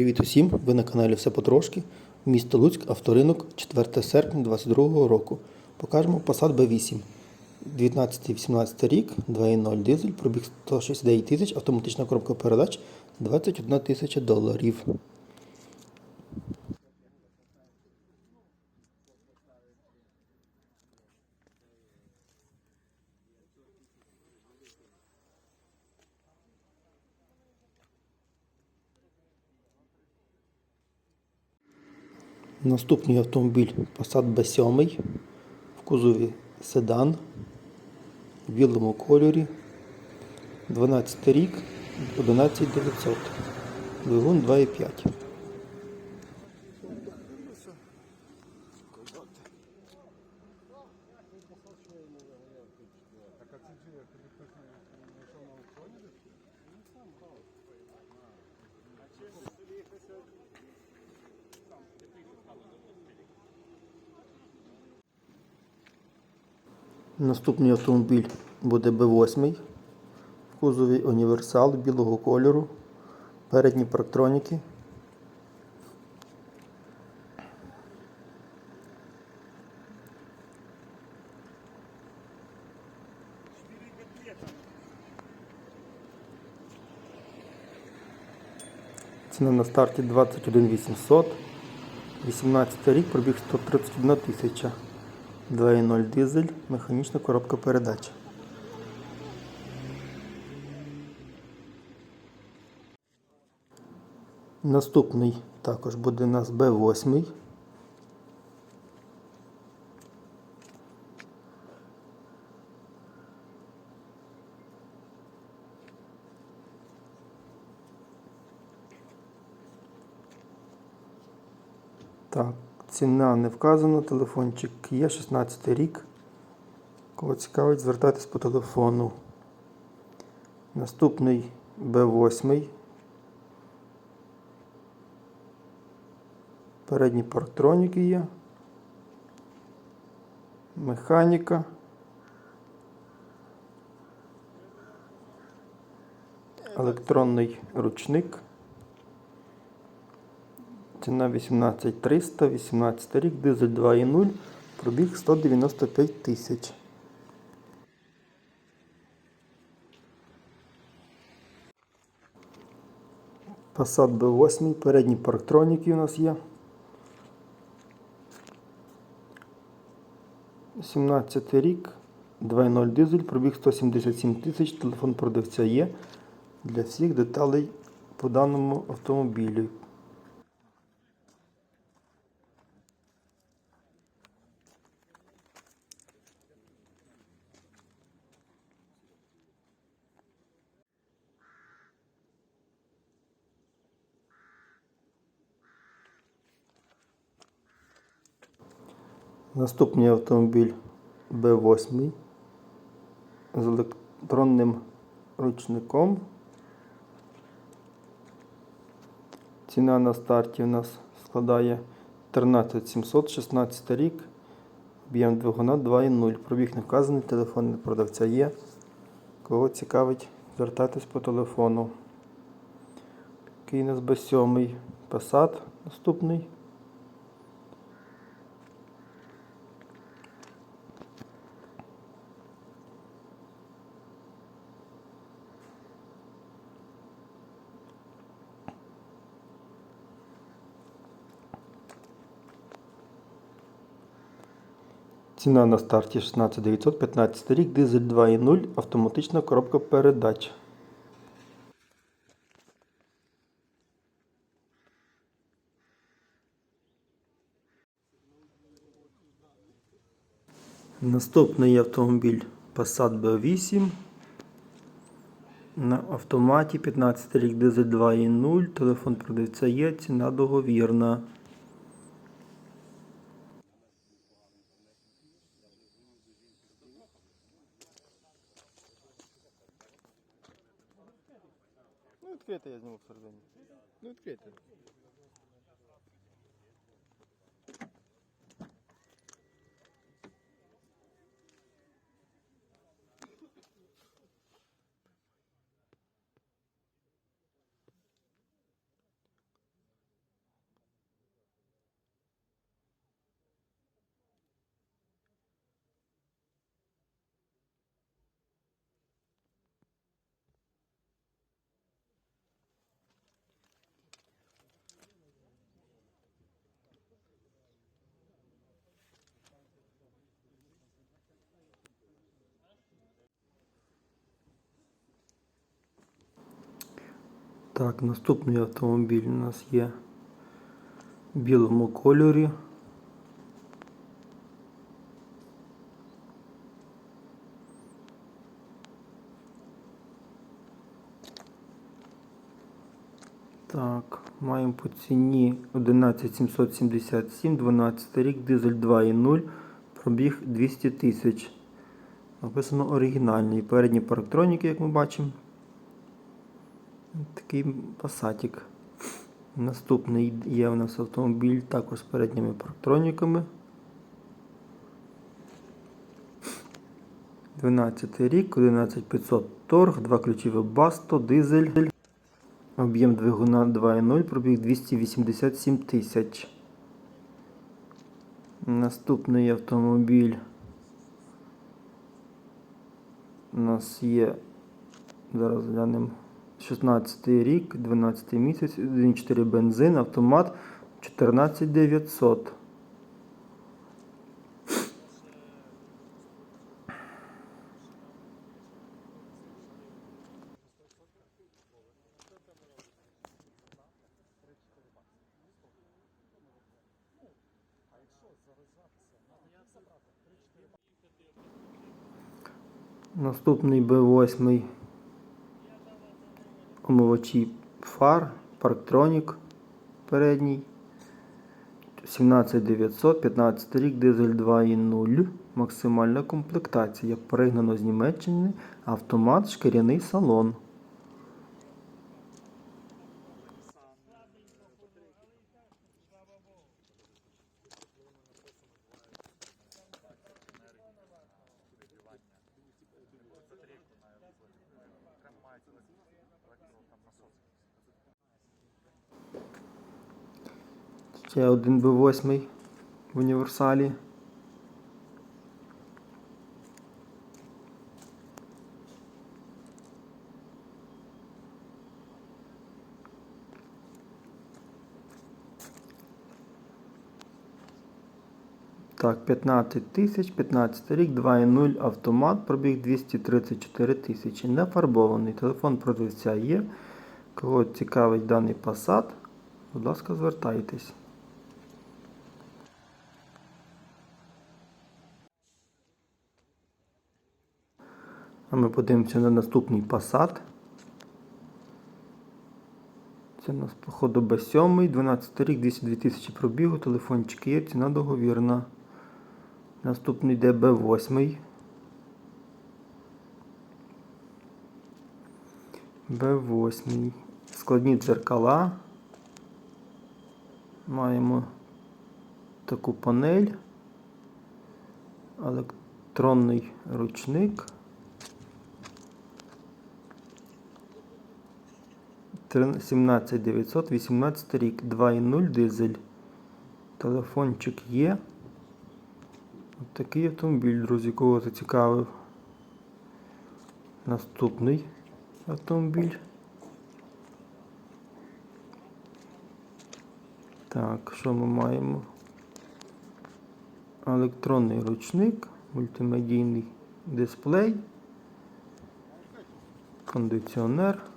Привіт усім! Ви на каналі Все потрошки. Місто Луцьк, авторинок, 4 серпня 2022 року. Покажемо Passat B8. 19-18 рік, 2.0 дизель, пробіг 169 тисяч, автоматична коробка передач 21 тисяча доларів. Наступний автомобіль Passat B7 в кузові седан в білому кольорі. 12 рік, 11900. Двигун 2,5. Наступний автомобіль буде B8 в кузові універсал білого кольору. Передні парктроніки. Ціна на старті 21 800. 18 рік, пробіг 131 тисяча. 2.0 дизель, механічна коробка передач. Наступний також буде у нас B8. Так, ціна не вказана, телефончик є 16 рік. Кого цікавить, звертайтесь по телефону. Наступний B8. Передні парктроніки є. Механіка. Електронний ручник. Ціна 18300, 18 рік, дизель 2.0, пробіг 195 тисяч. Passat B8, передні парктроніки у нас є. 17 рік, 2.0 дизель, пробіг 177 тисяч, телефон продавця є для всіх деталей по даному автомобілю. Наступний автомобіль B8 з електронним ручником. Ціна на старті у нас складає 13700, 16 рік, об'єм двигуна 2.0. Пробіг не вказаний, телефон продавця є. Кого цікавить, звертайтесь по телефону. Такий нас B7 Passat наступний. Ціна на старті 16900, 15 рік, дизель 2.0, автоматична коробка передач. Наступний автомобіль Passat B8. На автоматі 15 рік дизель 2.0, телефон продавця є, ціна договірна. Ну, відкрите я зніму всередині. Ну, відкрите. Так, наступний автомобіль у нас є в білому кольорі. Так, маємо по ціні 11777, 12 рік, дизель 2.0, пробіг 200 тисяч. Написано оригінальний. Передні парктроніки, як ми бачимо. Такий пасатик. Наступний є у нас автомобіль також з передніми парктроніками. 12 рік, 11500 торг, два ключі Webasto, дизель. Об'єм двигуна 2.0, пробіг 287 тисяч. Наступний автомобіль у нас є. Зараз глянемо. 16 рік, 12 місяць, 1.4 бензин, автомат 14900. Наступний B8 омивачі фар, парктронік передній. 17900, 15 рік, дизель 2.0, максимальна комплектація. Пригнано з Німеччини, автомат, шкіряний салон. Ще один B8 в універсалі. Так, 15 тисяч, 15 рік, 2.0 автомат, пробіг 234 тисячі. Не фарбований. Телефон продавця є. Кого цікавить даний Passat, будь ласка, звертайтесь. А ми подивимося на наступний Passat. Це у нас, походу, B7, 12 рік, 202 тисячі пробігу, телефончик є, ціна договірна. Наступний йде B8. B8. Складні дзеркала. Маємо таку панель. Електронний ручник. 17900, 18 рік, 2.0 дизель. Телефончик є. От такий автомобіль, друзі, кого зацікавив. Наступний автомобіль. Так, що ми маємо? Електронний ручник, мультимедійний дисплей, кондиціонер.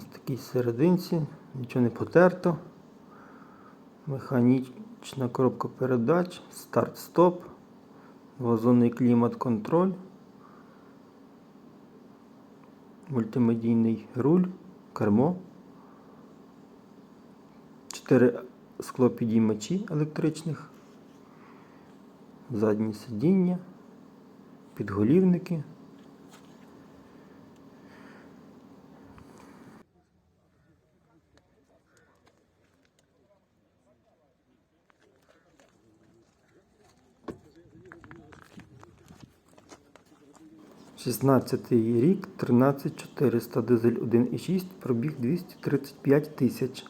Ось такій серединці, нічого не потерто. Механічна коробка передач, старт-стоп, двозонний клімат-контроль, мультимедійний руль, кермо, 4 склопідіймачі електричних, задні сидіння, підголівники. Шістнадцятий рік, 13400, дизель 1,6, пробіг 235 тисяч.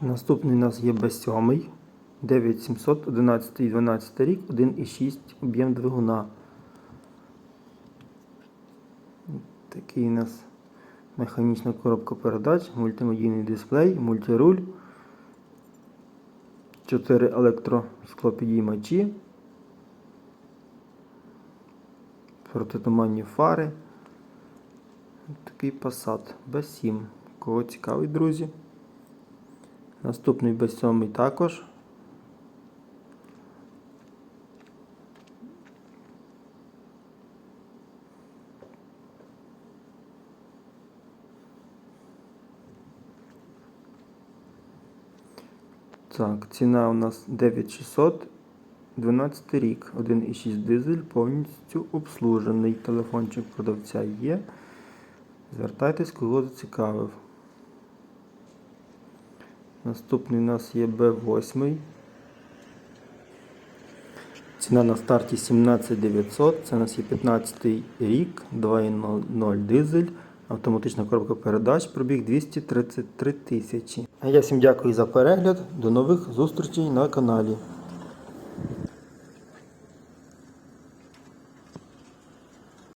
Наступний у нас є B7, 9700, 11 і 12 рік, 1,6 об'єм двигуна. Такий у нас механічна коробка передач, мультимедійний дисплей, мультируль. 4 електросклопідіймачі, протитуманні фари. Такий Passat B7. Кого цікавий, друзі? Наступний B7 також. Так, ціна у нас 9600, 12 рік, 1,6 дизель, повністю обслужений. Телефончик продавця є. Звертайтесь, кого зацікавив. Наступний у нас є B8. Ціна на старті 17900. Це у нас є 15 рік, 2.0 дизель, автоматична коробка передач, пробіг 233 тисячі. А я всім дякую за перегляд. До нових зустрічей на каналі.